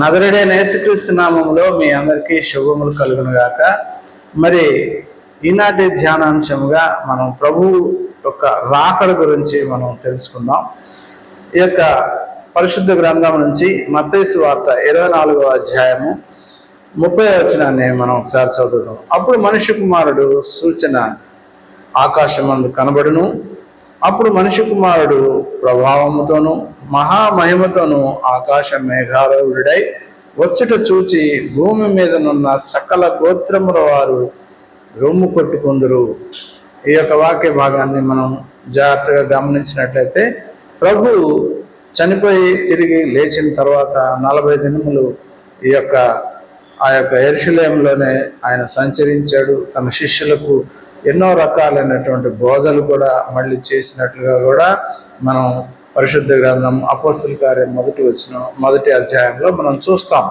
నదురుడే నేసుక్రీస్తు నామంలో మీ అందరికీ శుభములు కలుగును గాక మరి ఈనాటి ధ్యానాంశముగా మనం ప్రభు యొక్క రాకడ గురించి మనం తెలుసుకుందాం. ఈ యొక్క పరిశుద్ధ గ్రంథం నుంచి మత్తేసు వార్త ఇరవై నాలుగవ అధ్యాయము ముప్పై వచనాన్ని మనం ఒకసారి చదువుతాం అప్పుడు మనిషి కుమారుడు సూచన ఆకాశం కనబడును. అప్పుడు మనిషి కుమారుడు ప్రభావముతోను మహామహిమతోను ఆకాశ మేఘారూఢుడై వచ్చుట చూచి భూమి మీదనున్న సకల గోత్రముల వారు రొమ్ము కొట్టుకుందరు. ఈ యొక్క వాక్య భాగాన్ని మనం జాగ్రత్తగా గమనించినట్లయితే ప్రభు చనిపోయి తిరిగి లేచిన తర్వాత నలభై దినములు ఈ యొక్క ఆ యొక్క ఎరుషులేంలోనే ఆయన సంచరించాడు. తన శిష్యులకు ఎన్నో రకాలైనటువంటి బోధలు కూడా మళ్ళీ చేసినట్లుగా కూడా మనం పరిశుద్ధ గ్రంథం అపోస్తుల కార్యం మొదటి వచ్చిన మొదటి అధ్యాయంలో మనం చూస్తాం.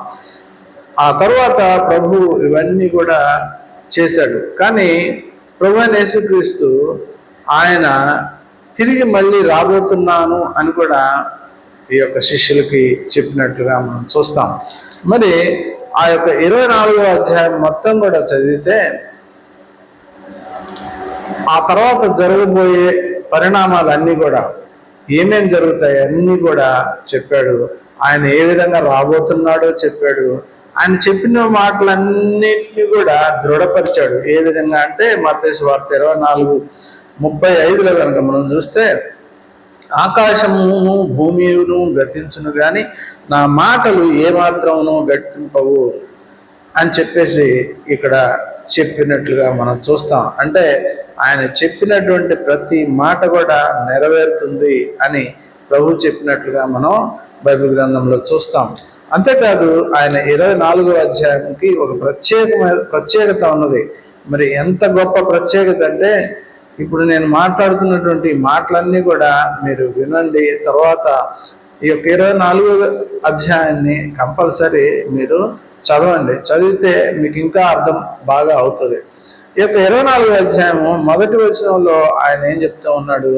ఆ తర్వాత ప్రభు ఇవన్నీ కూడా చేశాడు. కానీ ప్రభు అయిన యేసుక్రీస్తు ఆయన తిరిగి మళ్ళీ రాబోతున్నాను అని కూడా ఈ యొక్క శిష్యులకి చెప్పినట్లుగా మనం చూస్తాం. మరి ఆ యొక్క ఇరవై నాలుగో అధ్యాయం మొత్తం కూడా చదివితే ఆ తర్వాత జరగబోయే పరిణామాలన్నీ కూడా ఏమేం జరుగుతాయి అన్నీ కూడా చెప్పాడు. ఆయన ఏ విధంగా రాబోతున్నాడో చెప్పాడు. ఆయన చెప్పిన మాటలన్నింటినీ కూడా దృఢపరిచాడు. ఏ విధంగా అంటే మతేశ్వ వార్త ఇరవై నాలుగు ముప్పై ఐదులో కనుక మనం చూస్తే ఆకాశమును భూమిను గతించును కానీ నా మాటలు ఏమాత్రమును గట్టింపవు. అని చెప్పేసి ఇక్కడ చెప్పినట్లుగా మనం చూస్తాం. అంటే ఆయన చెప్పినటువంటి ప్రతి మాట కూడా నెరవేరుతుంది అని ప్రభు చెప్పినట్లుగా మనం బైబిల్ గ్రంథంలో చూస్తాం. అంతేకాదు ఆయన ఇరవై నాలుగో అధ్యాయంకి ఒక ప్రత్యేకమైన ప్రత్యేకత ఉన్నది. మరి ఎంత గొప్ప ప్రత్యేకత అంటే ఇప్పుడు నేను మాట్లాడుతున్నటువంటి మాటలన్నీ కూడా మీరు వినండి. తర్వాత ఈ యొక్క ఇరవై నాలుగో అధ్యాయాన్ని కంపల్సరీ మీరు చదవండి. చదివితే మీకు ఇంకా అర్థం బాగా అవుతుంది. ఈ యొక్క ఇరవై నాలుగో అధ్యాయము మొదటి వచనంలో ఆయన ఏం చెప్తూ ఉన్నాడు?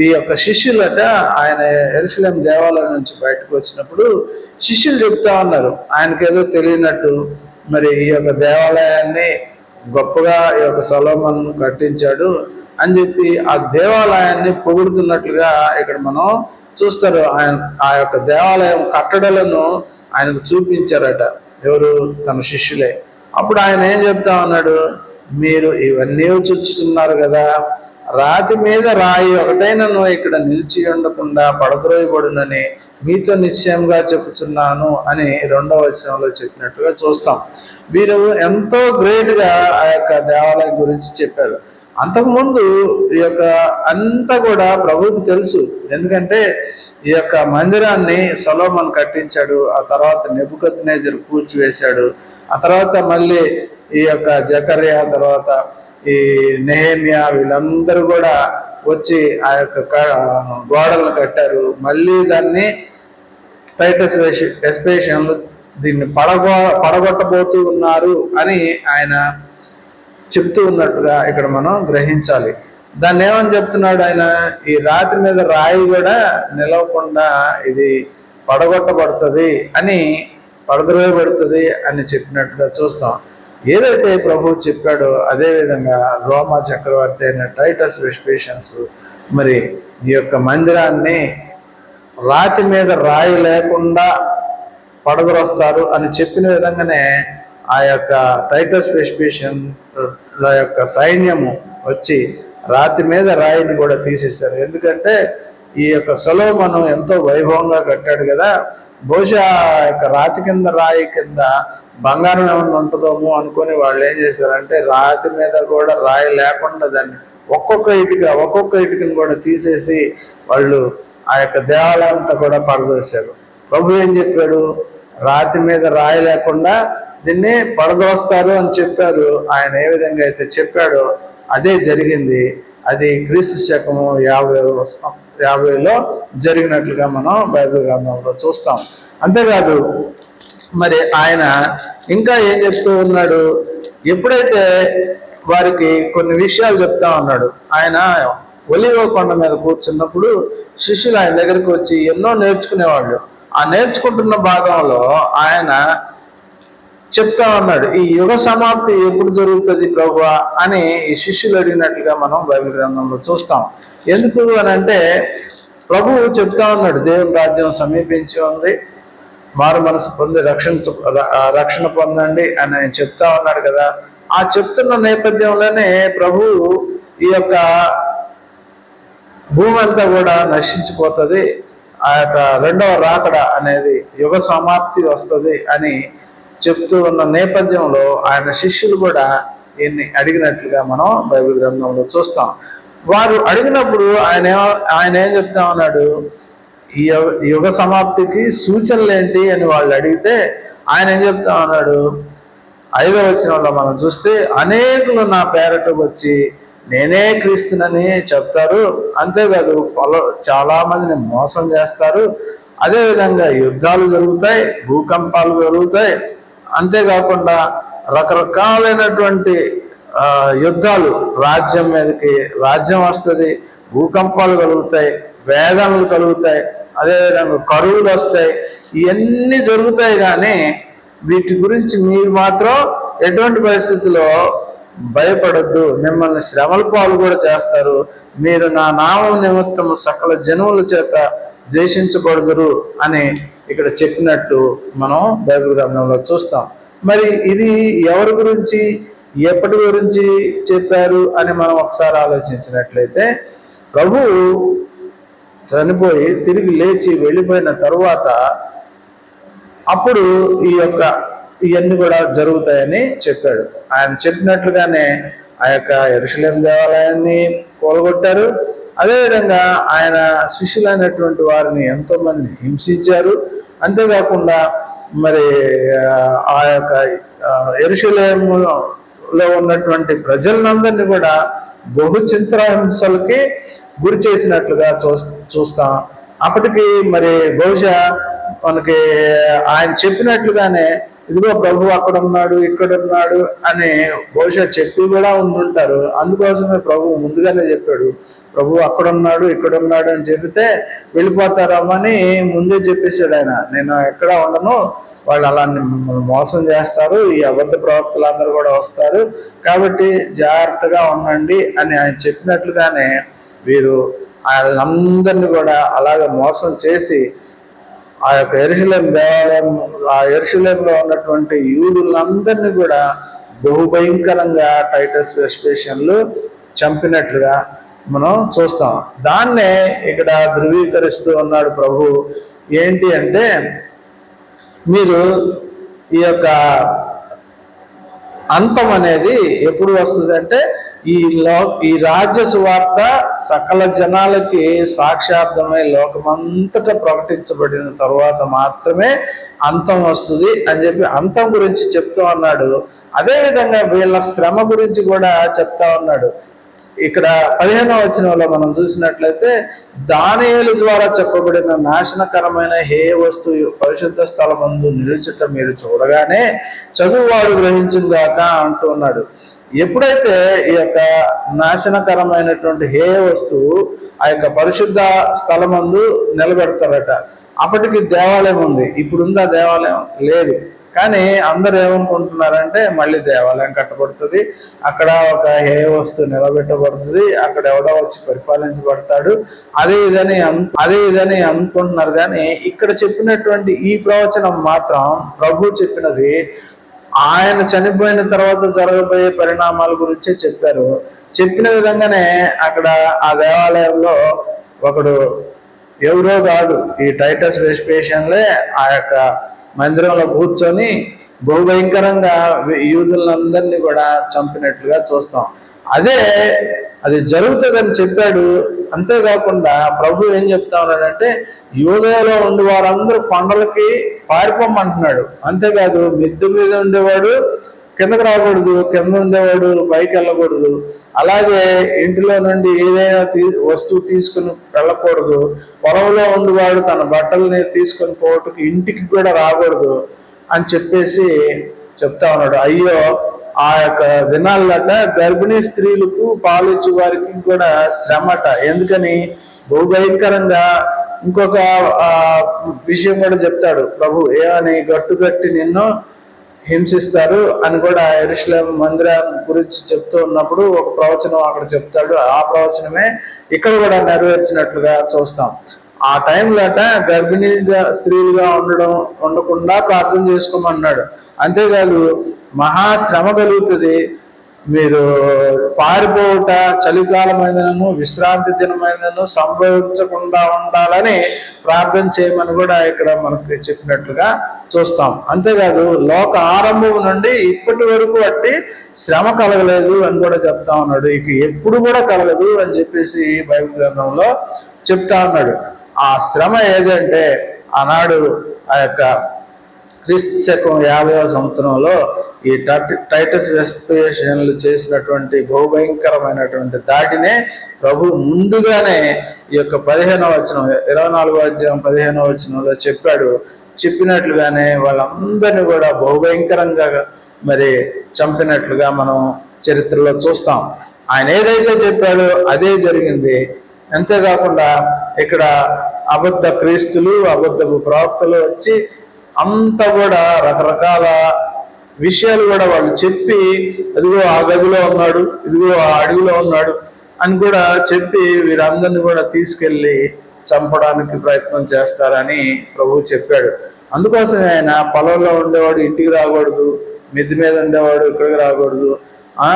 ఈ యొక్క శిష్యులట ఆయన ఎరుసలేం దేవాలయం నుంచి బయటకు వచ్చినప్పుడు శిష్యులు చెప్తా ఉన్నారు. ఆయనకి ఏదో తెలియనట్టు మరి ఈ యొక్క దేవాలయాన్ని గొప్పగా ఈ యొక్క సొలోమన్ కట్టించాడు అని చెప్పి ఆ దేవాలయాన్ని పొగుడుతున్నట్లుగా ఇక్కడ మనం చూస్తారు ఆయన ఆ యొక్క దేవాలయం కట్టడలను ఆయనకు చూపించారట. ఎవరు? తన శిష్యులే. అప్పుడు ఆయన ఏం చెప్తా ఉన్నాడు? మీరు ఇవన్నీ చూచుతున్నారు కదా రాతి మీద రాయి ఒకటైనను ఇక్కడ నిలిచి ఉండకుండా పడద్రోయబడునని మీతో నిశ్చయంగా చెబుతున్నాను అని రెండవ వచనంలో చెప్పినట్టుగా చూస్తాం. వీరు ఎంతో గ్రేట్గా ఆ యొక్క దేవాలయం గురించి చెప్పారు. అంతకుముందు ఈ యొక్క అంతా కూడా ప్రభువుకి తెలుసు. ఎందుకంటే ఈ యొక్క మందిరాన్ని సొలోమన్ కట్టించాడు ఆ తర్వాత నెబుకత్ నేజర్ కూల్చివేశాడు ఆ తర్వాత మళ్ళీ ఈ యొక్క జకర్యా తర్వాత ఈ నెహేమియా వీళ్ళందరూ కూడా వచ్చి ఆ యొక్క గోడలను కట్టారు. మళ్ళీ దాన్ని టైటస్ ఎస్పేషన్లు దీన్ని పడగొ పడగొట్టబోతూ ఉన్నారు అని ఆయన చెప్తూ ఉన్నట్టుగా ఇక్కడ మనం గ్రహించాలి. దాన్ని ఏమని చెప్తున్నాడు ఆయన? ఈ రాతి మీద రాయి కూడా నిలవకుండా ఇది పడగొట్టబడుతుంది అని పడద్రోయబడుతుంది అని చెప్పినట్టుగా చూస్తాం. ఏదైతే ప్రభు చెప్పాడో అదేవిధంగా రోమా చక్రవర్తి అయిన టైటస్ వెస్పేషన్స్ మరి ఈ యొక్క మందిరాన్ని రాతి మీద రాయి లేకుండా పడదొరస్తారు అని చెప్పిన విధంగానే ఆ యొక్క టైటస్ వెస్పేషన్ యొక్క సైన్యము వచ్చి రాతి మీద రాయిని కూడా తీసేశారు. ఎందుకంటే ఈ యొక్క సొలోమను ఎంతో వైభవంగా కట్టాడు కదా. బహుశా ఆ యొక్క రాతి కింద రాయి కింద బంగారం ఏమన్నా ఉంటుందేమో అనుకొని వాళ్ళు ఏం చేశారంటే రాతి మీద కూడా రాయి లేకుండా దాన్ని ఒక్కొక్క ఇటుక ఒక్కొక్క ఇటుకను కూడా తీసేసి వాళ్ళు ఆ యొక్క దేవాలయంతో కూడా పడదోశారు ప్రభు ఏం చెప్పాడు? రాతి మీద రాయి లేకుండా దీన్ని పడదోస్తారు అని చెప్పారు. ఆయన ఏ విధంగా అయితే చెప్పాడో అదే జరిగింది. అది క్రీస్తు శకము యాభై యాభైలో జరిగినట్లుగా మనం బైబిల్ గ్రంథంలో చూస్తాం. అంతేకాదు మరి ఆయన ఇంకా ఏం చెప్తూ ఉన్నాడు? ఎప్పుడైతే వారికి కొన్ని విషయాలు చెప్తా ఉన్నాడు. ఆయన ఒలివ కొండ మీద కూర్చున్నప్పుడు శిష్యులు ఆయన దగ్గరికి వచ్చి ఎన్నో నేర్చుకునేవాళ్ళు. ఆ నేర్చుకుంటున్న భాగంలో ఆయన చెప్తా ఉన్నాడు ఈ యుగ సమాప్తి ఎప్పుడు జరుగుతుంది ప్రభు? అని ఈ శిష్యులు అడిగినట్లుగా మనం బైబిల్ గ్రంథంలో చూస్తాం. ఎందుకు అని అంటే ప్రభువు చెప్తా ఉన్నాడు దేవుని రాజ్యం సమీపించి ఉంది మారు మనసు పొంది రక్షణ రక్షణ పొందండి అని ఆయన చెప్తా ఉన్నాడు కదా. ఆ చెప్తున్న నేపథ్యంలోనే ప్రభువు ఈ యొక్క భూమి అంతా కూడా నశించిపోతుంది ఆ యొక్క రెండవ రాకడ అనేది యుగ సమాప్తి వస్తుంది అని చెప్తూ ఉన్న నేపథ్యంలో ఆయన శిష్యులు కూడా ఈయన్ని అడిగినట్లుగా మనం బైబిల్ గ్రంథంలో చూస్తాం. వారు అడిగినప్పుడు ఆయన ఆయన ఏం చెప్తా ఉన్నాడు? ఈ యుగ- యుగ సమాప్తికి సూచనలు ఏంటి అని వాళ్ళు అడిగితే ఆయన ఏం చెప్తా ఉన్నాడు? ఐదో వచనంలో మనం చూస్తే అనేకులు నా పేరట వచ్చి నేనే క్రీస్తునని చెప్తారు. అంతేకాదు పలు చాలా మందిని మోసం చేస్తారు. అదేవిధంగా యుద్ధాలు జరుగుతాయి భూకంపాలు జరుగుతాయి. అంతేకాకుండా రకరకాలైనటువంటి యుద్ధాలు రాజ్యం మీదకి రాజ్యం వస్తుంది భూకంపాలు కలుగుతాయి వేదనలు కలుగుతాయి అదేవిధంగా కరువులు వస్తాయి ఇవన్నీ జరుగుతాయి కానీ వీటి గురించి మీరు మాత్రం ఎటువంటి పరిస్థితిలో భయపడద్దు మిమ్మల్ని శ్రమల పాలు కూడా చేస్తారు. మీరు నా నామం నిమిత్తము సకల జనువుల చేత ద్వేషించబడదురు అని ఇక్కడ చెప్పినట్టు మనం బైబిల్ గ్రంథంలో చూస్తాం. మరి ఇది ఎవరి గురించి ఎప్పటి గురించి చెప్పారు అని మనం ఒకసారి ఆలోచించినట్లయితే ప్రభు చనిపోయి తిరిగి లేచి వెళ్ళిపోయిన తరువాత అప్పుడు ఈ యొక్క ఇవన్నీ కూడా జరుగుతాయని చెప్పాడు. ఆయన చెప్పినట్లుగానే ఆ యొక్క ఎరుషులేం దేవాలయాన్ని కూలగొట్టారు. అదేవిధంగా ఆయన శిష్యులైనటువంటి వారిని ఎంతోమందిని హింసించారు. అంతేకాకుండా మరి ఆ, యొక్క ఎరుశలేములో ఉన్నటువంటి ప్రజలందరినీ కూడా బహు చింత్రహింసలకి గురి చేసినట్లుగా చూ చూస్తాం. అప్పటికి మరి బహుశా మనకి ఆయన చెప్పినట్లుగానే ఇదిగో ప్రభు అక్కడ ఉన్నాడు ఇక్కడ ఉన్నాడు అని బహుశా చెప్పి కూడా ఉండుంటారు. అందుకోసమే ప్రభు ముందుగానే చెప్పాడు ప్రభు అక్కడ ఉన్నాడు ఇక్కడ ఉన్నాడు అని చెబితే వెళ్ళిపోతారమ్మని ముందే చెప్పేశాడు ఆయన. నేను ఎక్కడ ఉండను వాళ్ళు అలా మిమ్మల్ని మోసం చేస్తారు ఈ అబద్ధ ప్రవక్తలందరూ కూడా వస్తారు కాబట్టి జాగ్రత్తగా ఉండండి అని ఆయన చెప్పినట్లుగానే వీరు వాళ్ళందరినీ కూడా అలాగే మోసం చేసి ఆ యొక్క ఎరుశలేం దేవాలయం ఆ ఎరుశలేంలో ఉన్నటువంటి యూదులందరినీ కూడా బహుభయంకరంగా టైటస్ వెస్పేషన్లు చంపినట్లుగా మనం చూస్తాం. దాన్నే ఇక్కడ ధృవీకరిస్తూ ఉన్నాడు ప్రభు. ఏంటి అంటే మీరు ఈ యొక్క అంతం అనేది ఎప్పుడు వస్తుంది అంటే ఈ లో ఈ రాజ్య సువార్త సకల జనాలకి సాక్షార్థమై లోకమంతట ప్రకటించబడిన తరువాత మాత్రమే అంతం వస్తుంది అని చెప్పి అంతం గురించి చెప్తూ ఉన్నాడు. అదేవిధంగా వీళ్ళ శ్రమ గురించి కూడా చెప్తా ఉన్నాడు. ఇక్కడ పదిహేనవ వచనంలో మనం చూసినట్లయితే దానియలు ద్వారా చెప్పబడిన నాశనకరమైన హే వస్తువు పరిశుద్ధ స్థలమందు నిలుచుట మీరు చూడగానే చదువువాడు గ్రహించును గాక అంటున్నాడు ఎప్పుడైతే ఈ యొక్క నాశనకరమైనటువంటి హే వస్తువు ఆ యొక్క పరిశుద్ధ స్థలమందు నిలబెడతారట అప్పటికి దేవాలయం ఉంది. ఇప్పుడు ఉందా దేవాలయం లేదు. కానీ అందరు ఏమనుకుంటున్నారంటే మళ్ళీ దేవాలయం కట్టబడుతుంది. అక్కడ ఒక హే వస్తువు నిలబెట్టబడుతుంది. అక్కడ ఎవడో వచ్చి పరిపాలించబడతాడు. అదే ఇదని అదే ఇదని అనుకుంటున్నారు కానీ ఇక్కడ చెప్పినటువంటి ఈ ప్రవచనం మాత్రం ప్రభు చెప్పినది ఆయన చనిపోయిన తర్వాత జరగబోయే పరిణామాల గురించే చెప్పారు. చెప్పిన విధంగానే అక్కడ ఆ దేవాలయంలో ఒకడు ఎవరో కాదు ఈ టైటస్ వెస్పేషన్లే ఆ యొక్క మందిరంలో కూర్చొని బహుభయంకరంగా యూదులందరినీ కూడా చంపినట్లుగా చూస్తాం. అదే అది జరుగుతుందని చెప్పాడు. అంతేకాకుండా ప్రభు ఏం చెప్తా ఉన్నాడంటే యూదయలో ఉండే వారందరూ కొండలకి పారిపోమంటున్నాడు అంతేకాదు మిద్దు మీద ఉండేవాడు కిందకు రాకూడదు కింద ఉండేవాడు పైకి వెళ్ళకూడదు. అలాగే ఇంటిలో నుండి ఏదైనా తీ వస్తువు తీసుకుని వెళ్ళకూడదు. పొలంలో ఉండేవాడు తన బట్టల్ని తీసుకొని పోవటకు ఇంటికి కూడా రాకూడదు అని చెప్పేసి చెప్తా ఉన్నాడు. అయ్యో ఆ యొక్క దినాలట గర్భిణీ స్త్రీలకు పాలిచ్చే వారికి కూడా శ్రమట. ఎందుకని? బహుభయంకరంగా ఇంకొక విషయం కూడా చెప్తాడు. ప్రభు ఏమని గట్టుగట్టి నిన్ను హింసిస్తారు అని కూడా ఎరుషలేం మందిరం గురించి చెప్తూ ఉన్నప్పుడు ఒక ప్రవచనం అక్కడ చెప్తాడు. ఆ ప్రవచనమే ఇక్కడ కూడా నెరవేర్చినట్లుగా చూస్తాం. ఆ టైంలో అట గర్భిణీగా స్త్రీలుగా ఉండడం ఉండకుండా ప్రార్థన చేసుకోమన్నాడు. అంతేకాదు మహాశ్రమ కలుగుతుంది. మీరు పారిపోవుట చలికాలమైనను విశ్రాంతి దినమైనను సంభవించకుండా ఉండాలని ప్రార్థన చేయమని కూడా ఇక్కడ మనకి చెప్పినట్లుగా చూస్తాం. అంతేకాదు లోక ఆరంభం నుండి ఇప్పటి వరకు అట్టి శ్రమ కలగలేదు అని కూడా చెప్తా ఉన్నాడు. ఇక ఎప్పుడు కూడా కలగదు అని చెప్పేసి బైబిల్ గ్రంథంలో చెప్తా ఉన్నాడు. ఆ శ్రమ ఏదంటే ఆనాడు ఆ యొక్క క్రీస్తు శకం యాభైవ సంవత్సరంలో ఈ టైటస్ వెస్పియేషన్లు చేసినటువంటి బహుభయంకరమైనటువంటి దాటినే ప్రభు ముందుగానే ఈ యొక్క పదిహేనవ వచనం ఇరవై నాలుగో అధ్యాయం పదిహేనవ వచనంలో చెప్పాడు. చెప్పినట్లుగానే వాళ్ళందరినీ కూడా బహుభయంకరంగా మరి చంపినట్లుగా మనం చరిత్రలో చూస్తాం. ఆయన ఏదైతే చెప్పాడో అదే జరిగింది. అంతేకాకుండా ఇక్కడ అబద్ధ క్రీస్తులు అబద్ధపు ప్రవక్తలు వచ్చి అంత కూడా రకరకాల విషయాలు కూడా వాళ్ళు చెప్పి ఇదిగో ఆ గదిలో ఉన్నాడు ఇదిగో ఆ అడవిలో ఉన్నాడు అని కూడా చెప్పి వీరందరిని కూడా తీసుకెళ్ళి చంపడానికి ప్రయత్నం చేస్తారని ప్రభు చెప్పాడు. అందుకోసమే ఆయన పొలంలో ఉండేవాడు ఇంటికి రాకూడదు మిద్ది మీద ఉండేవాడు ఇక్కడికి రాకూడదు. ఆ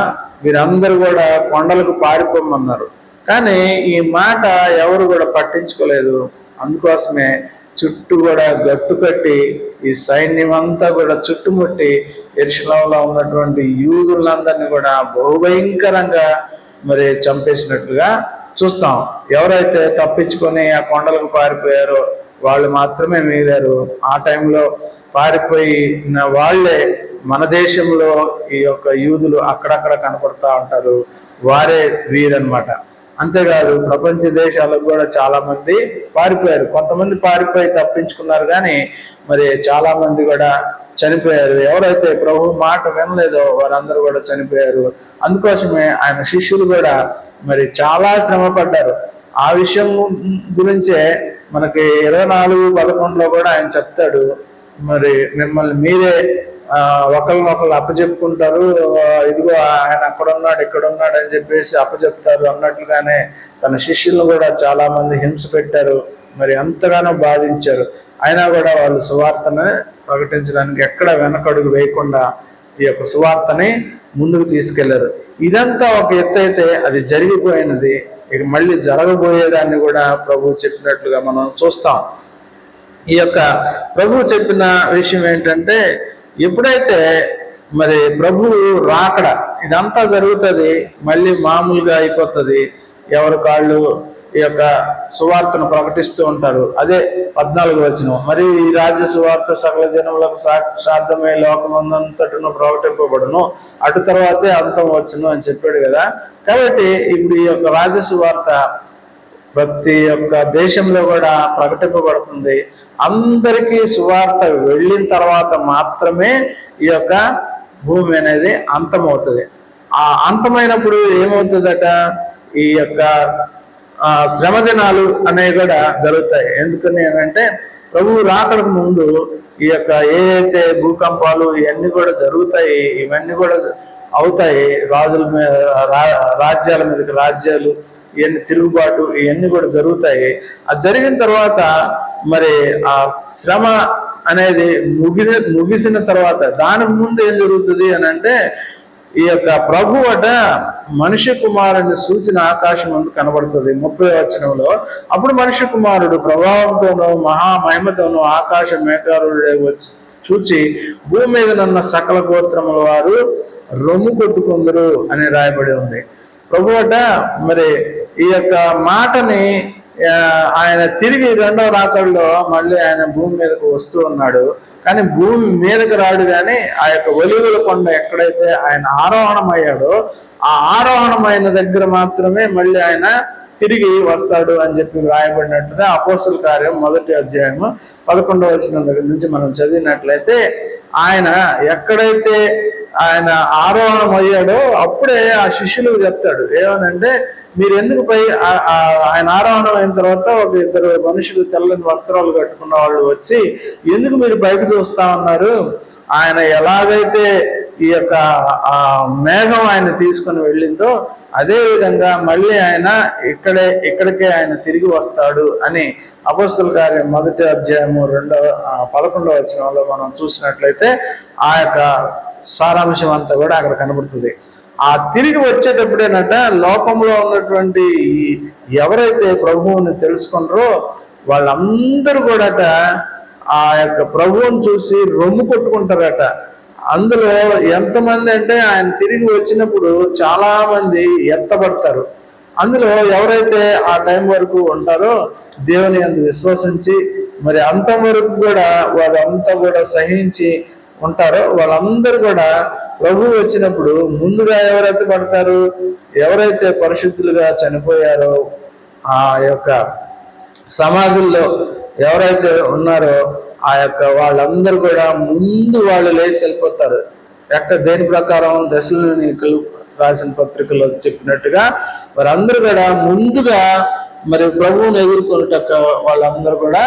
వీరందరూ కూడా కొండలకు పారిపోమన్నారు. కానీ ఈ మాట ఎవరు కూడా పట్టించుకోలేదు. అందుకోసమే చుట్టూ కూడా గట్టు కట్టి ఈ సైన్యం అంతా కూడా చుట్టుముట్టి ఎరుశలంలో ఉన్నటువంటి యూదులందరినీ కూడా బహుభయంకరంగా మరి చంపేసినట్లుగా చూస్తాం. ఎవరైతే తప్పించుకొని ఆ కొండలకు పారిపోయారో వాళ్ళు మాత్రమే మిగిలారు. ఆ టైంలో పారిపోయిన వాళ్ళే మన దేశంలో ఈ యొక్క యూదులు అక్కడక్కడ కనపడతా ఉంటారు. వారే వీరన్నమాట. అంతేకాదు ప్రపంచ దేశాలకు కూడా చాలా మంది పారిపోయారు. కొంతమంది పారిపోయి తప్పించుకున్నారు కానీ మరి చాలా మంది కూడా చనిపోయారు. ఎవరైతే ప్రభు మాట వినలేదో వారందరూ కూడా చనిపోయారు. అందుకోసమే ఆయన శిష్యులు కూడా మరి చాలా శ్రమ పడ్డారు ఆ విషయం గురించే మనకి ఇరవై నాలుగు పదకొండులో కూడా ఆయన చెప్తాడు. మరి మిమ్మల్ని మీరే ఒకరిని ఒకరినొకరు అప్పచెప్పుకుంటారు ఇదిగో ఆయన అక్కడ ఉన్నాడు ఇక్కడ ఉన్నాడు అని చెప్పేసి అప్పచెప్తారు అన్నట్లుగానే తన శిష్యులను కూడా చాలా మంది హింస పెట్టారు. మరి ఎంతగానో బాధించారు. అయినా కూడా వాళ్ళు సువార్తను ప్రకటించడానికి ఎక్కడ వెనకడుగు వేయకుండా ఈ యొక్క సువార్తని ముందుకు తీసుకెళ్ళారు. ఇదంతా ఒక ఎత్తు అయితే అది జరిగిపోయినది. ఇక మళ్ళీ జరగబోయేదాన్ని కూడా ప్రభు చెప్పినట్లుగా మనం చూస్తాం. ఈ యొక్క ప్రభు చెప్పిన విషయం ఏంటంటే ఎప్పుడైతే మరి ప్రభువు రాకడ ఇదంతా జరుగుతుంది మళ్ళీ మామూలుగా అయిపోతుంది ఎవరి కాళ్ళు ఈ యొక్క సువార్తను ప్రకటిస్తూ ఉంటారు. అదే పద్నాలుగు వచనం. మరి ఈ రాజ్య సువార్త సకల జనములకు సాక్షార్థమై లోకమందంతటను ప్రకటింపబడును. అటు తర్వాతే అంతం వచ్చును అని చెప్పాడు కదా. కాబట్టి ఇప్పుడు ఈ యొక్క రాజ్య సువార్త ప్రతి ఒక్క దేశంలో కూడా ప్రకటింపబడుతుంది. అందరికీ సువార్త వెళ్ళిన తర్వాత మాత్రమే ఈ యొక్క భూమి అనేది అంతమవుతుంది. ఆ అంతమైనప్పుడు ఏమవుతుందట? ఈ యొక్క శ్రమ దినాలు అనేవి కూడా జరుగుతాయి. ఎందుకని అంటే ప్రభువు రాకడకు ముందు ఈ యొక్క ఏ అయితే భూకంపాలు ఇవన్నీ కూడా జరుగుతాయి ఇవన్నీ కూడా అవుతాయి. రాజుల మీద రా- రాజ్యాల మీదకి రాజ్యాలు ఇవన్నీ తిరుగుబాటు ఇవన్నీ కూడా జరుగుతాయి. అది జరిగిన తర్వాత మరి ఆ శ్రమ అనేది ముగి ముగిసిన తర్వాత దానికి ముందు ఏం జరుగుతుంది అని అంటే ఈ యొక్క ప్రభు అట మనిషి కుమారుని సూచన ఆకాశం ముందు కనబడుతుంది. ముప్పై వచనంలో అప్పుడు మనిషి కుమారుడు ప్రభావంతోనూ మహామహిమతోనూ ఆకాశ మేఘారుడే వచ్చి చూచి భూమి మీద నున్న సకల గోత్రముల వారు రొమ్ము కొట్టుకుందరు అని రాయబడి ఉంది. ప్రభు అట మరి ఈ యొక్క మాటని ఆయన తిరిగి రెండవ రాకల్లో మళ్ళీ ఆయన భూమి మీదకు వస్తూ ఉన్నాడు. కానీ భూమి మీదకి రాడు కానీ ఆ యొక్క ఒలివుల కొండ ఎక్కడైతే ఆయన ఆరోహణం అయ్యాడో ఆ ఆరోహణమైన దగ్గర మాత్రమే మళ్ళీ ఆయన తిరిగి వస్తాడు అని చెప్పి రాయబడినట్టుగా అపోసల కార్యం మొదటి అధ్యాయము పదకొండవ వచ్చిన దగ్గర నుంచి మనం చదివినట్లయితే ఆయన ఎక్కడైతే ఆయన ఆరోహణం అయ్యాడో అప్పుడే ఆ శిష్యులకు చెప్తాడు. ఏమనంటే మీరు ఎందుకు పై ఆయన ఆరోహణం అయిన తర్వాత ఒక ఇద్దరు మనుషులు తెల్లని వస్త్రాలు కట్టుకున్న వాళ్ళు వచ్చి ఎందుకు మీరు పైకి చూస్తా ఉన్నారు? ఆయన ఎలాగైతే ఈ యొక్క మేఘం ఆయన తీసుకొని వెళ్ళిందో అదే విధంగా మళ్ళీ ఆయన ఇక్కడే ఇక్కడికే ఆయన తిరిగి వస్తాడు అని అపస్తుల కార్యం మొదటి అధ్యాయము రెండవ పదకొండవ వచనంలో మనం చూసినట్లయితే ఆ యొక్క సారాంశం అంతా కూడా అక్కడ కనబడుతుంది. ఆ తిరిగి వచ్చేటప్పుడేనట లోకంలో ఉన్నటువంటి ఈ ఎవరైతే ప్రభువుని తెలుసుకున్నారో వాళ్ళందరూ కూడాట ఆ యొక్క ప్రభువుని చూసి రొమ్ము కొట్టుకుంటారట. అందులో ఎంతమంది అంటే ఆయన తిరిగి వచ్చినప్పుడు చాలా మంది ఎత్తబడతారు. అందులో ఎవరైతే ఆ టైం వరకు ఉంటారో దేవుని అందు విశ్వసించి మరి అంత వరకు కూడా వాళ్ళంతా కూడా సహించి ఉంటారో వాళ్ళందరూ కూడా ప్రభు వచ్చినప్పుడు ముందుగా ఎవరైతే పడతారు ఎవరైతే పరిశుద్ధులుగా చనిపోయారో ఆ యొక్క సమాధుల్లో ఎవరైతే ఉన్నారో ఆ యొక్క వాళ్ళందరూ కూడా ముందు వాళ్ళు లేచి వెళ్ళిపోతారు. ఎక్కడ దేని ప్రకారం దశలోని రాసిన పత్రికలో చెప్పినట్టుగా వారందరూ కూడా ముందుగా మరి ప్రభువుని ఎదుర్కొనేటక్క వాళ్ళందరూ కూడా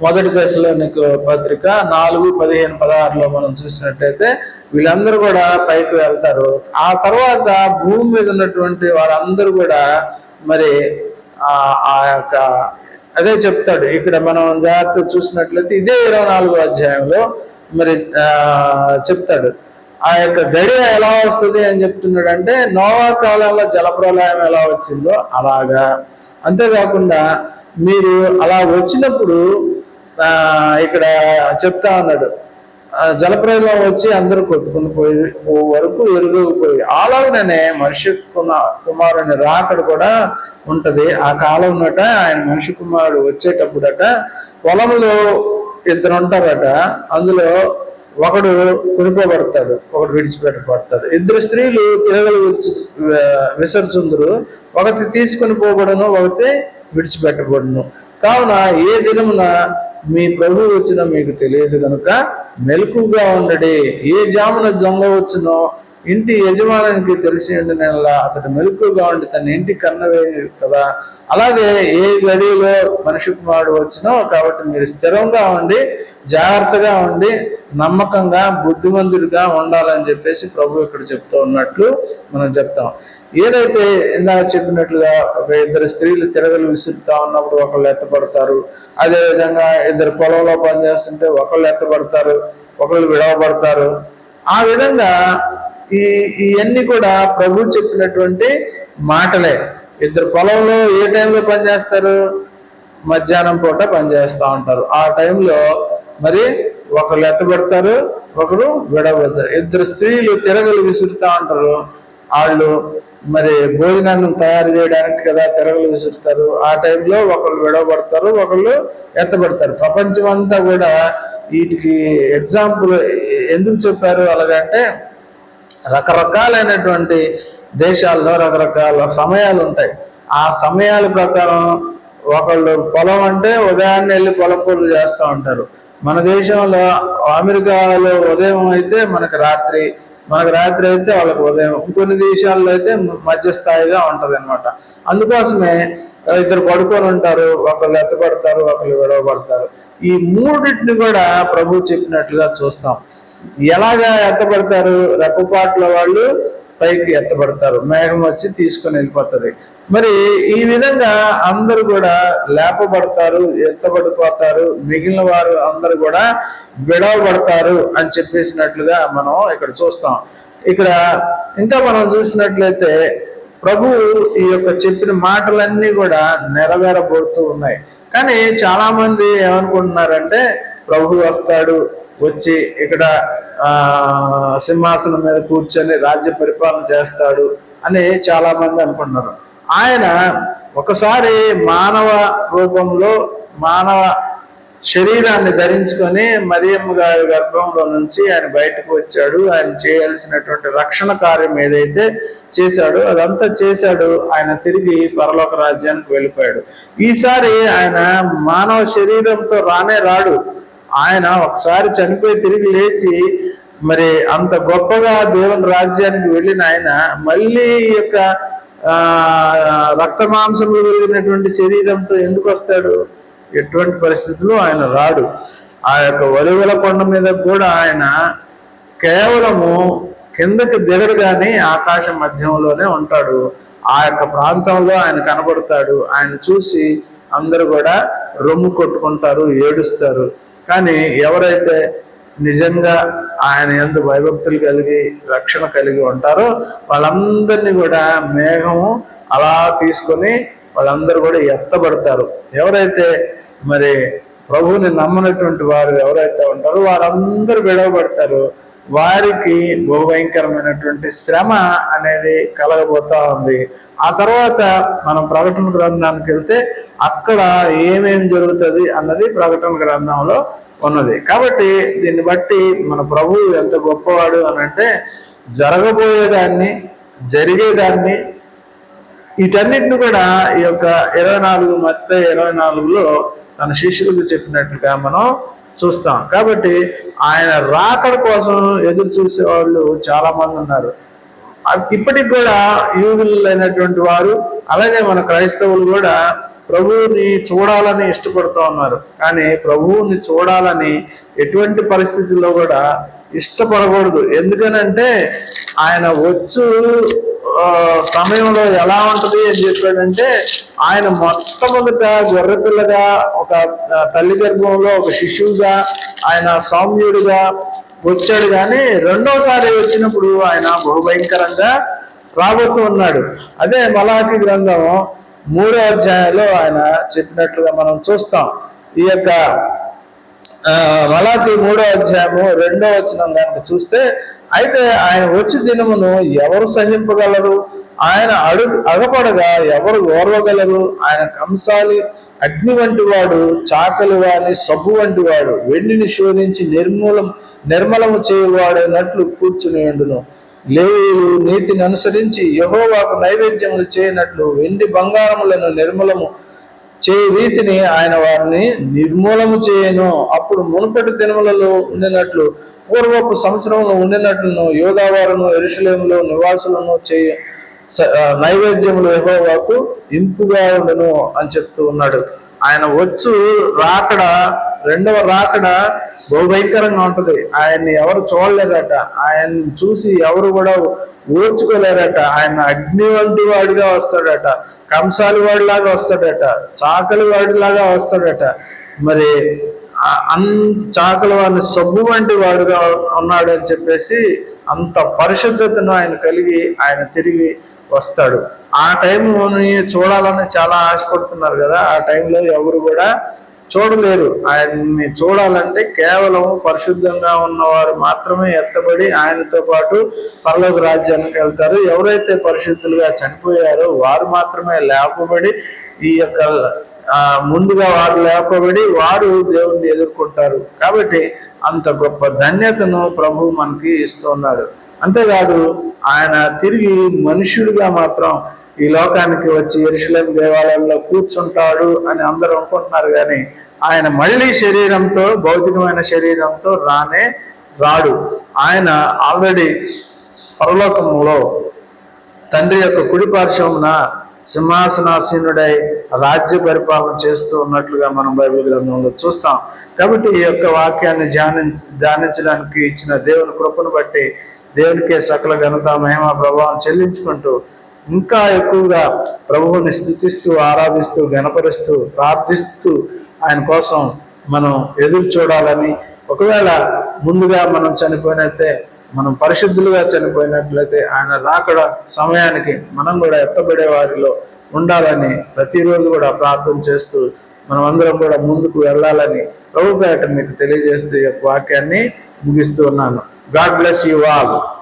మొదటి దశలో నీకు పత్రిక నాలుగు పదిహేను పదహారులో మనం చూసినట్టయితే వీళ్ళందరూ కూడా పైకి వెళ్తారు. ఆ తర్వాత భూమి మీద ఉన్నటువంటి వారందరూ కూడా మరి ఆ యొక్క అదే చెప్తాడు. ఇక్కడ మనం జాగ్రత్త చూసినట్లయితే ఇదే ఇరవై నాలుగో అధ్యాయంలో మరి చెప్తాడు. ఆ యొక్క గడియ ఎలా వస్తుంది అని చెప్తున్నాడు అంటే నోవా కాలంలో జలప్రలయం ఎలా వచ్చిందో అలాగా. అంతేకాకుండా మీరు అలా వచ్చినప్పుడు ఇక్కడ చెప్తా ఉన్నాడు. ఆ వచ్చి అందరూ కొట్టుకుని పోయి పో వరకు ఎరుగకపోయి అలాగనే మనిషి కుమార్ కుమారుని రాకడ కూడా ఉంటది. ఆ కాలం ఆయన మనిషి కుమారుడు వచ్చేటప్పుడట పొలంలో ఇద్దరు ఉంటారట. అందులో ఒకడు కొనుక్కోబడతాడు ఒకడు విడిచిపెట్టబడతాడు. ఇద్దరు స్త్రీలు తిరగలు విడిచి విసర్జుందరు. ఒకటి తీసుకొని పోబడను ఒకటి విడిచిపెట్టబడును. కావున ఏ దినమున మీ ప్రభు వచ్చిన మీకు తెలియదు కనుక మెలకుగా ఉండడి. ఏ జామున దొంగ వచ్చినో ఇంటి యజమానికి తెలిసి ఉండినలా అతడు మెలకుగా ఉండి తన ఇంటి కన్నవే కదా అలాగే ఏ గడిలో మనిషి కుమారుడు వచ్చినో కాబట్టి మీరు స్థిరంగా ఉండి జాగ్రత్తగా ఉండి నమ్మకంగా బుద్ధిమంతుడిగా ఉండాలని చెప్పేసి ప్రభు ఇక్కడ చెప్తూ ఉన్నట్లు మనం చెప్తాం. ఏదైతే ఇందాక చెప్పినట్లుగా ఒక ఇద్దరు స్త్రీలు తిరగలు విసురుతా ఉన్నప్పుడు ఒకళ్ళు ఎత్తపడతారు అదేవిధంగా ఇద్దరు పొలంలో పనిచేస్తుంటే ఒకళ్ళు ఎత్తపడతారు ఒకళ్ళు విడవబడతారు. ఆ విధంగా ఈ ఇవన్నీ కూడా ప్రభు చెప్పినటువంటి మాటలే. ఇద్దరు పొలంలో ఏ టైంలో పనిచేస్తారు మధ్యాహ్నం పూట పనిచేస్తూ ఉంటారు. ఆ టైంలో మరి ఒకరు ఎత్తబడతారు ఒకరు విడబడతారు ఇద్దరు స్త్రీలు తిరగలు విసురుతూ ఉంటారు. వాళ్ళు మరి భోజనాన్ని తయారు చేయడానికి కదా తిరగలు విసురుతారు. ఆ టైంలో ఒకళ్ళు విడవబడతారు ఒకళ్ళు ఎత్తబడతారు. ప్రపంచం అంతా కూడా వీటికి ఎగ్జాంపుల్ ఎందుకు చెప్పారు? అలాగంటే రకరకాలైనటువంటి దేశాల్లో రకరకాల సమయాలు ఉంటాయి. ఆ సమయాల ప్రకారం ఒకళ్ళు పొలం అంటే ఉదయాన్నే వెళ్ళి పొలం పనులు చేస్తూ ఉంటారు. మన దేశంలో అమెరికాలో ఉదయం అయితే మనకు రాత్రి మనకు రాత్రి అయితే వాళ్ళకి ఉదయం. ఇంకొన్ని దేశాల్లో అయితే మధ్యస్థాయిగా ఉంటుంది అనమాట అందుకోసమే ఇద్దరు పడుకొని ఉంటారు ఒకళ్ళు ఎత్తపడతారు ఒకళ్ళు విడవబడతారు. ఈ మూడింటిని కూడా ప్రభు చెప్పినట్లుగా చూస్తాం. ఎలాగా ఎత్తబడతారు? రెప్పపాట్ల వాళ్ళు పైకి ఎత్తబడతారు. మేఘం వచ్చి తీసుకొని వెళ్ళిపోతుంది. మరి ఈ విధంగా అందరూ కూడా లేపబడతారు ఎత్తబడిపోతారు. మిగిలిన వారు అందరూ కూడా విడవబడతారు అని చెప్పేసినట్లుగా మనం ఇక్కడ చూస్తాం. ఇక్కడ ఇంకా మనం చూసినట్లయితే ప్రభు ఈ యొక్క చెప్పిన మాటలన్నీ కూడా నెరవేరబడుతూ ఉన్నాయి. కానీ చాలా మంది ఏమనుకుంటున్నారంటే ప్రభు వస్తాడు వచ్చి ఇక్కడ సింహాసనం మీద కూర్చొని రాజ్య పరిపాలన చేస్తాడు అని చాలా మంది అనుకుంటున్నారు. ఆయన ఒకసారి మానవ రూపంలో మానవ శరీరాన్ని ధరించుకొని మరియమ్మ గారి గర్భంలో నుంచి ఆయన బయటకు వచ్చాడు. ఆయన చేయాల్సినటువంటి రక్షణ కార్యం ఏదైతే చేశాడో అదంతా చేశాడు. ఆయన తిరిగి పరలోక రాజ్యానికి వెళ్ళిపోయాడు. ఈసారి ఆయన మానవ శరీరంతో రానే రాడు. ఆయన ఒకసారి చనిపోయి తిరిగి లేచి మరి అంత గొప్పగా దేవుని రాజ్యానికి వెళ్ళిన ఆయన మళ్ళీ ఈ యొక్క ఆ రక్త మాంసములు శరీరంతో ఎందుకు వస్తాడు? ఎటువంటి పరిస్థితుల్లో ఆయన రాడు. ఆ యొక్క వలువల కొండ మీద కూడా ఆయన కేవలము కిందకి దిగడుగానే ఆకాశ ఆకాశం మధ్యంలోనే ఉంటాడు. ఆ యొక్క ప్రాంతంలో ఆయన కనబడతాడు. ఆయన చూసి అందరు కూడా రొమ్ము కొట్టుకుంటారు ఏడుస్తారు. కానీ ఎవరైతే నిజంగా ఆయన ఎందు భయభక్తులు కలిగి రక్షణ కలిగి ఉంటారో వాళ్ళందరినీ కూడా మేఘము అలా తీసుకొని వాళ్ళందరూ కూడా ఎత్తబడతారు. ఎవరైతే మరి ప్రభువుని నమ్మనటువంటి వారు ఎవరైతే ఉంటారో వారందరూ విడవబడతారు. వారికి భయంకరమైనటువంటి శ్రమ అనేది కలగబోతా ఉంది. ఆ తర్వాత మనం ప్రకటన గ్రంథానికి వెళ్తే అక్కడ ఏమేం జరుగుతుంది అన్నది ప్రకటన గ్రంథంలో ఉన్నది. కాబట్టి దీన్ని బట్టి మన ప్రభువు ఎంత గొప్పవాడు అని అంటే జరగబోయేదాన్ని జరిగేదాన్ని వీటన్నిటిని కూడా ఈ యొక్క ఇరవై నాలుగు మధ్య ఇరవై నాలుగులో తన శిష్యులకు చెప్పినట్టుగా మనం చూస్తాం. కాబట్టి ఆయన రాకడ కోసం ఎదురు చూసే వాళ్ళు చాలా మంది ఉన్నారు ఇప్పటికి కూడా యూదులైనటువంటి వారు అలాగే మన క్రైస్తవులు కూడా ప్రభువుని చూడాలని ఇష్టపడుతూ ఉన్నారు. కానీ ప్రభువుని చూడాలని ఎటువంటి పరిస్థితుల్లో కూడా ఇష్టపడకూడదు. ఎందుకనంటే ఆయన వచ్చు సమయంలో ఎలా ఉంటది అని చెప్పాడంటే ఆయన మొట్టమొదట గొర్రెపిల్లగా ఒక తల్లి గర్భంలో ఒక శిశువుగా ఆయన సౌమ్యుడిగా వచ్చాడు. కానీ రెండోసారి వచ్చినప్పుడు ఆయన బహుభయంకరంగా రాబోతూ ఉన్నాడు. అదే మలాఖీ గ్రంథం మూడో అధ్యాయంలో ఆయన చెప్పినట్లుగా మనం చూస్తాం. ఈ యొక్క మలాకి మూడో అధ్యాయము రెండో వచనం కనుక చూస్తే అయితే ఆయన వచ్చి దినమును ఎవరు సహింపగలరు? ఆయన అడుగు అగపడగా ఎవరు ఓర్వగలరు? ఆయన కంసాలి అగ్ని వంటి వాడు చాకలి వాని సబ్బు వంటి వాడు వెండిని శోధించి నిర్మూలం నిర్మలము చేయువాడైనట్లు కూర్చుని ఉండును. లేవు నీతిని అనుసరించి యహోవాకు నైవేద్యములు చేయనట్లు వెండి బంగారములను నిర్మలము చే రీతిని ఆయన వారిని నిర్మూలము చేయను. అప్పుడు మునుపటి దినములలో ఉండినట్లు పూర్వపు సంవత్సరంలో ఉండినట్లును యోధావారును ఎరుషలేములో నివాసులను చేయ నైవేద్యములు యెహోవాకు ఇంపుగా ఉండను అని చెప్తూ ఉన్నాడు. ఆయన వచ్చు రాకడ రెండవ రాకడ బహుభయంకరంగా ఉంటది. ఆయన్ని ఎవరు చూడలేరట ఆయన్ని చూసి ఎవరు కూడా ఓర్చుకోలేరట ఆయన అగ్ని వంటి వాడిగా వస్తాడట. కంసాలి వాడిలాగా వస్తాడట. చాకలి వాడిలాగా వస్తాడట. మరి అంత చాకలి వాడిని సబ్బు వంటి వాడుగా ఉన్నాడు అని చెప్పేసి అంత పరిశుద్ధతను ఆయన కలిగి ఆయన తిరిగి వస్తాడు. ఆ టైం చూడాలని చాలా ఆశపడుతున్నారు కదా. ఆ టైంలో ఎవరు కూడా చూడలేరు. ఆయన్ని చూడాలంటే కేవలం పరిశుద్ధంగా ఉన్నవారు మాత్రమే ఎత్తబడి ఆయనతో పాటు పరలోక రాజ్యానికి వెళ్తారు. ఎవరైతే పరిశుద్ధులుగా చనిపోయారో వారు మాత్రమే లేపబడి ఈ యొక్క ముందుగా వారు లేపబడి వారు దేవుణ్ణి ఎదుర్కొంటారు. కాబట్టి అంత గొప్ప ధన్యతను ప్రభు మనకి ఇస్తున్నాడు అంతేకాదు ఆయన తిరిగి మనుష్యుడిగా మాత్రం ఈ లోకానికి వచ్చి ఎరుసలేం దేవాలయంలో కూర్చుంటాడు అని అందరూ అనుకుంటున్నారు కానీ ఆయన మళ్ళీ శరీరంతో భౌతికమైన శరీరంతో రానే రాడు. ఆయన ఆల్రెడీ పరలోకంలో తండ్రి యొక్క కుడిపార్శ్వమున సింహాసనాసీనుడై రాజ్య పరిపాలన చేస్తూ ఉన్నట్లుగా మనం బైబిల్ గ్రంథంలో చూస్తాం. కాబట్టి ఈ యొక్క వాక్యాన్ని ధ్యానించ ధ్యానించడానికి ఇచ్చిన దేవుని కృపను బట్టి దేవునికే సకల ఘనత మహిమ ప్రభావం చెల్లించుకుంటూ ఇంకా ఎక్కువగా ప్రభువుని స్థుతిస్తూ ఆరాధిస్తూ గణపరుస్తూ ప్రార్థిస్తూ ఆయన కోసం మనం ఎదురు చూడాలని ఒకవేళ ముందుగా మనం చనిపోయినైతే మనం పరిశుద్ధులుగా చనిపోయినట్లయితే ఆయన రాకడ సమయానికి మనం కూడా ఎత్తబడే వారిలో ఉండాలని ప్రతిరోజు కూడా ప్రార్థన చేస్తూ మనం అందరం కూడా ముందుకు వెళ్ళాలని ప్రభు పేట మీకు తెలియజేస్తూ ఈ యొక్క వాక్యాన్ని ముగిస్తూ ఉన్నాను. God bless you all.